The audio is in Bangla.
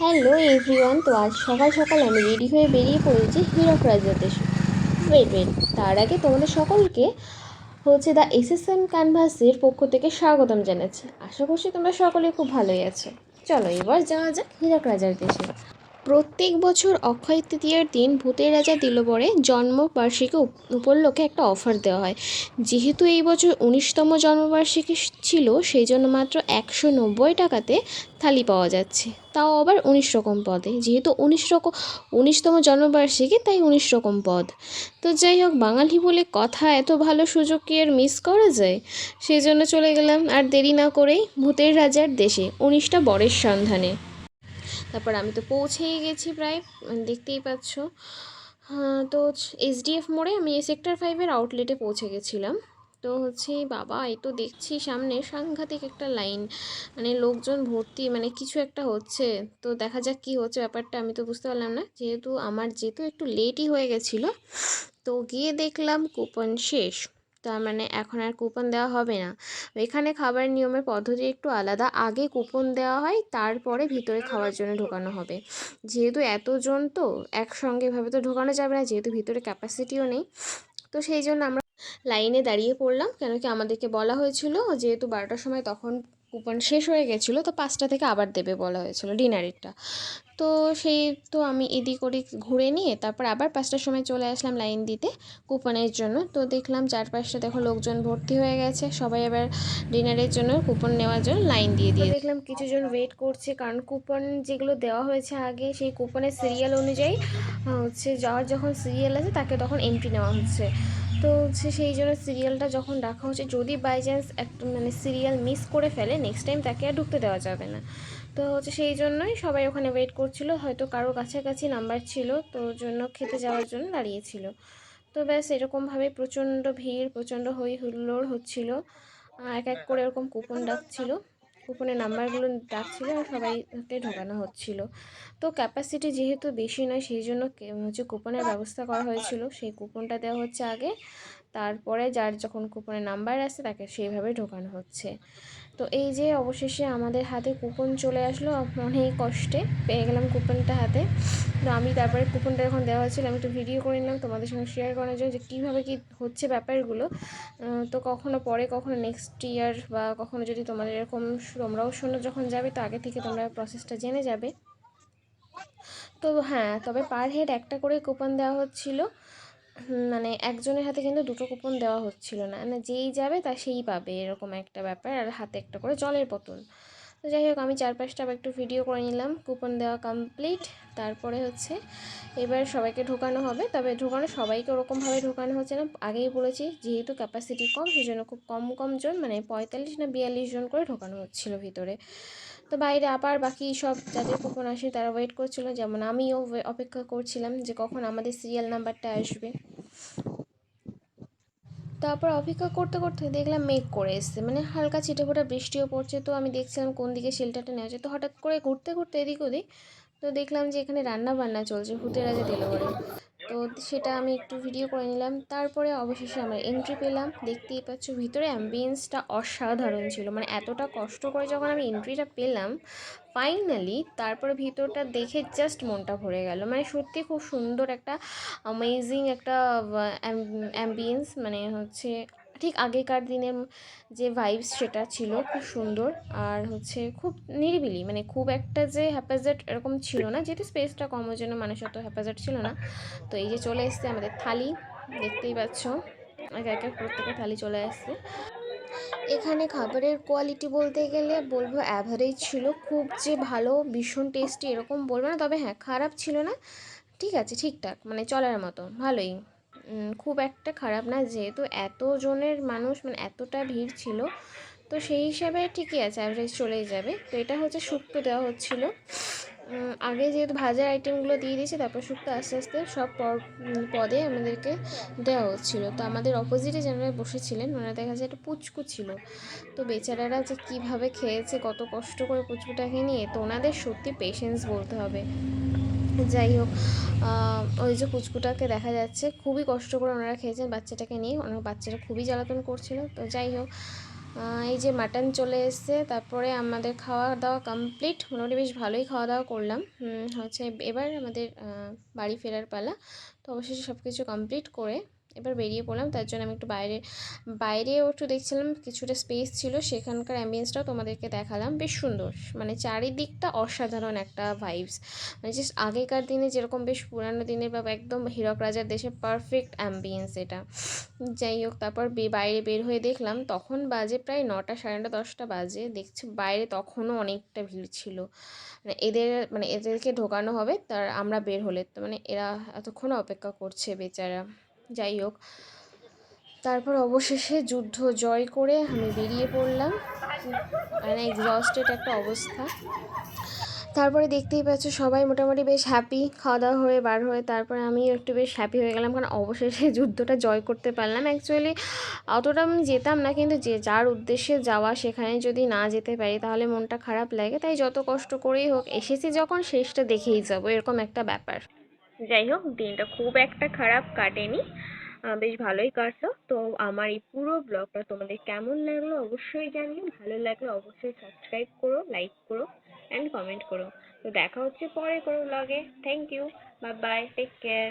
হ্যালো এভরিওয়ান তো আজ সকাল সকাল আমি রেডি হয়ে বেরিয়ে পড়েছি হিরক দেশে ওয়েট ওয়েট তার আগে তোমাদের সকলকে হচ্ছে দ্য এস এস এম ক্যানভাসের পক্ষ থেকে স্বাগতম জানাচ্ছি। আশা করছি তোমরা সকলে খুব ভালোই আছো। চলো এবার যাওয়া যাক হীরক রাজার দেশে প্রত্যেক বছর অক্ষয় তৃতীয়ার দিন ভূতের রাজা দিলবরে জন্মবার্ষিকী উপ- উপলক্ষে একটা অফার দেওয়া হয়। যেহেতু এই বছর উনিশতম জন্মবার্ষিকী ছিল সেই জন্য মাত্র একশো নব্বই টাকাতে থালি পাওয়া যাচ্ছে। তাও আবার উনিশ রকম পদে। যেহেতু উনিশ রকম উনিশতম জন্মবার্ষিকী, তাই উনিশ রকম পদ। তো যাই হোক, বাঙালি বলে কথা এত ভালো সুযোগ কি আর মিস করা যায়? সেই জন্য চলে গেলাম। আর দেরি না করেই ভূতের রাজার দেশে, উনিশটা বরের সন্ধানে। তারপর আমি তো পৌঁছেই গেছি প্রায় মানে দেখতেই পাচ্ছ। হ্যাঁ, তো এসডিএফ মোড়ে আমি সেক্টর ফাইভের আউটলেটে পৌঁছে গেছিলাম। তো হচ্ছে বাবা এই তো দেখছি সামনে সাংঘাতিক একটা লাইন মানে লোকজন ভর্তি মানে কিছু একটা হচ্ছে। তো দেখা যাক কি হচ্ছে ব্যাপারটা আমি তো বুঝতে পারলাম না। যেহেতু আমার যেহেতু একটু লেটই হয়ে গেছিল তো গিয়ে দেখলাম কুপন শেষ। তার মানে এখন আর কুপন দেওয়া হবে না। এখানে খাবার নিয়মের পদ্ধতি একটু আলাদা। আগে কুপন দেওয়া হয়, তারপরে ভিতরে খাওয়ার জন্য ঢোকানো হবে। যেহেতু এতজন তো একসঙ্গে এভাবে তো ঢোকানো যাবে না, যেহেতু ভিতরে ক্যাপাসিটিও নেই। তো সেই জন্য আমরা লাইনে দাঁড়িয়ে পড়লাম। কেন কি আমাদেরকে বলা হয়েছিল, যেহেতু বারোটার সময় তখন কুপন শেষ হয়ে গেছিল তো পাঁচটা থেকে আবার দেবে বলা হয়েছিল ডিনারেরটা। তো সেই তো আমি এদিক ওদিক ঘুরে নিয়ে তারপর আবার পাঁচটার সময় চলে আসলাম লাইন দিতে কুপনের জন্য। তো দেখলাম চারপাশটা দেখো লোকজন ভর্তি হয়ে গেছে সবাই এবার ডিনারের জন্য কুপন নেওয়ার জন্য লাইন দিয়ে দিয়ে দেখলাম কিছুজন ওয়েট করছে কারণ কুপন যেগুলো দেওয়া হয়েছে আগে সেই কুপনের সিরিয়াল অনুযায়ী হচ্ছে যাওয়ার যখন সিরিয়াল আছে তাকে তখন এন্ট্রি নেওয়া হচ্ছে। তো হচ্ছে সেই জন্য সিরিয়ালটা যখন রাখা হচ্ছে, যদি বাই চান্স একটা মানে সিরিয়াল মিস করে ফেলে নেক্সট টাইম তাকে আর ঢুকতে দেওয়া যাবে না। তো হচ্ছে সেই জন্যই সবাই ওখানে ওয়েট করছিল, হয়তো কারও কাছাকাছি নাম্বার ছিল, তো জন্য খেতে যাওয়ার জন্য দাঁড়িয়েছিল। তো ব্যাস এরকমভাবে প্রচণ্ড ভিড়, প্রচণ্ড হই হুল্লোড় হচ্ছিল। এক এক করে এরকম কুপন ডাকছিল। কুপনের নাম্বারগুলো ডাকছিল আর সবাইকে ঢোকানো হচ্ছিল। তো ক্যাপাসিটি যেহেতু বেশি নয়, সেই জন্য হচ্ছে কুপনের ব্যবস্থা করা হয়েছিল। সেই কুপনটা দেওয়া হচ্ছে আগে। তারপরে যার যখন কুপনের নাম্বার আসে তাকে সেইভাবে ঢোকানো হচ্ছে। তো এই যে অবশেষে আমাদের হাতে কুপন চলে আসলো, অনেক কষ্টে। পেয়ে গেলাম কুপনটা হাতে। তো আমি তারপরে কুপনটা যখন দেওয়া হচ্ছিল আমি একটু ভিডিও করে নিলাম তোমাদের সঙ্গে শেয়ার করার জন্য যে কীভাবে কী হচ্ছে ব্যাপারগুলো। তো কখনো পরে, কখনো নেক্সট ইয়ার বা কখনো যদি তোমাদের এরকম তোমরাও শোনো যখন যাবে, তো আগে থেকে তোমরা প্রসেসটা জেনে যাবে। তো হ্যাঁ তবে পার হেড একটা করে কুপন দেওয়া হচ্ছিল। মানে একজনের হাতে কিন্তু দুটো কুপন দেওয়া হচ্ছিল না। মানে যেই যাবে তা সেই পাবে এরকম একটা ব্যাপার। আর হাতে একটা করে জলের বোতল। তো যাই হোক, আমি চারপাশটা আবার একটু ভিডিও করে নিলাম। কুপন দেওয়া কমপ্লিট তারপরে হচ্ছে, এবার সবাইকে ঢোকানো হবে। তবে ঢোকানো, সবাইকে ওরকমভাবে ঢোকানো হচ্ছে না। আগেই বলেছি, যেহেতু ক্যাপাসিটি কম সেই জন্য খুব কম কম জন মানে পঁয়তাল্লিশ না বিয়াল্লিশ জন করে ঢোকানো হচ্ছিল ভিতরে। তো বাইরে আবার বাকি সব যাদের কুপন আসে, তারা ওয়েট করছিল। যেমন আমিও অপেক্ষা করছিলাম যে কখন আমাদের সিরিয়াল নাম্বারটা আসবে। তারপর অপেক্ষা করতে করতে দেখলাম মেঘ করে এসছে। মানে হালকা ছিটে ফোটা বৃষ্টিও পড়ছে। তো আমি দেখছিলাম কোন দিকে শেল্টারটা নেওয়া যায়। তো হঠাৎ করে ঘুরতে ঘুরতে এদিক ওদিক তো দেখলাম যে এখানে রান্না বান্না চলছে, ভূতের দিল ডেলিভারি তো সেটা আমি একটু ভিডিও করে নিলাম। তারপরে অবশেষে আমরা এন্ট্রি পেলাম। দেখতেই পাচ্ছ ভিতরে অ্যাম্বিয়েন্সটা অসাধারণ ছিল। মানে এতটা কষ্ট করে যখন আমি এন্ট্রিটা পেলাম ফাইনালি তারপরে ভিতরটা দেখে জাস্ট মনটা ভরে গেল। মানে সত্যি খুব সুন্দর একটা অ্যামেজিং একটা অ্যাম্বিয়েন্স মানে হচ্ছে ঠিক আগেকার দিনের যে ভাইবস সেটা ছিল খুব সুন্দর আর হচ্ছে খুব নিরিবিলি। মানে খুব একটা যে হ্যাপাজেট এরকম ছিল না, যেহেতু স্পেসটা কম, ওই জন্য মানুষ অত হ্যাপাজেট ছিল না। তো এই যে চলে এসছে আমাদের থালি, দেখতেই পাচ্ছ। এক এক প্রত্যেকের থালি চলে আসছে। এখানে খাবারের কোয়ালিটি বলতে গেলে বলব অ্যাভারেজ ছিল। খুব যে ভালো, ভীষণ টেস্টি এরকম বলব না, তবে হ্যাঁ খারাপ ছিল না। ঠিক আছে, ঠিকঠাক মানে চলার মতো, ভালোই। খুব একটা খারাপ না। যেহেতু এত জনের মানুষ মানে এতটা ভিড় ছিল, তো সেই হিসাবে ঠিকই আছে অ্যাভারেজ চলেই যাবে। তো এটা হচ্ছে শুক্তো দেওয়া হচ্ছিল। আগে যেহেতু ভাজার আইটেমগুলো দিয়ে দিয়েছে, তারপর শুক্তো আস্তে আস্তে সব পদে আমাদেরকে দেওয়া হচ্ছিল। তো আমাদের অপোজিটে যারা বসেছিলেন, ওনারা দেখা যায় একটা পুচকু ছিল। তো বেচারারা যে কীভাবে খেয়েছে, কত কষ্ট করে পুচকুটাকে নিয়ে, তো ওনাদের সত্যি পেশেন্স বলতে হবে। যাই হোক ওই যে কুচকুটাকে দেখা যাচ্ছে, খুবই কষ্ট করে ওনারা খেয়েছেন বাচ্চাটাকে নিয়ে। ওনার বাচ্চাটা খুবই জ্বালাতন করছিল। তো যাই হোক এই যে মাটন চলে এসছে, তারপরে আমাদের খাওয়া দাওয়া কমপ্লিট মোটামুটি বেশ ভালোই খাওয়া দাওয়া করলাম হচ্ছে এবার আমাদের বাড়ি ফেরার পালা। তো অবশেষে সব কিছু কমপ্লিট করে এবার বেরিয়ে পড়লাম, তার জন্য আমি একটু বাইরে, বাইরেও একটু দেখছিলাম কিছুটা স্পেস ছিল, সেখানকার অ্যাম্বিয়েন্সটাও তোমাদেরকে দেখালাম। বেশ সুন্দর মানে চারিদিকটা অসাধারণ একটা ভাইবস মানে জাস্ট আগেকার দিনে যেরকম বেশ পুরানো দিনের বা একদম হীরক রাজার দেশে পারফেক্ট অ্যাম্বিয়েন্স এটা। যাই হোক, তারপর বাইরে বের হয়ে দেখলাম, তখন বাজে প্রায় নটা, সাড়ে নটা, দশটা বাজে। দেখছি বাইরে তখনও অনেকটা ভিড় ছিল। মানে এদের মানে এদেরকে ঢোকানো হবে, তার আমরা বের হলে। তো মানে এরা এতক্ষণ অপেক্ষা করছে বেচারা। যাই হোক। তারপর অবশেষে যুদ্ধ জয় করে আমি বেরিয়ে পড়লাম। মানে এক্সস্টেড একটা অবস্থা। তারপরে দেখতেই পাচ্ছ সবাই মোটামুটি বেশ হ্যাপি খাওয়া দাওয়া হয়ে বার হয়ে তারপরে আমিও একটু বেশ হ্যাপি হয়ে গেলাম কারণ অবশেষে যুদ্ধটা জয় করতে পারলাম। অ্যাকচুয়ালি অতটা আমি যেতাম না কিন্তু যে যার উদ্দেশ্যে যাওয়া সেখানে যদি না যেতে পারি তাহলে মনটা খারাপ লাগে। তাই যত কষ্ট করেই হোক, এসেছি যখন শেষটা দেখেই যাব, এরকম একটা ব্যাপার। যাই হোক, দিনটা খুব একটা খারাপ কাটেনি। বেশ ভালোই কাটলো। তো আমার এই পুরো ব্লগটা তোমাদের কেমন লাগল অবশ্যই জানিও। ভালো লাগলে অবশ্যই সাবস্ক্রাইব করো লাইক করো অ্যান্ড কমেন্ট করো। তো দেখা হচ্ছে পরে কোনো ব্লগে thank you bye bye take care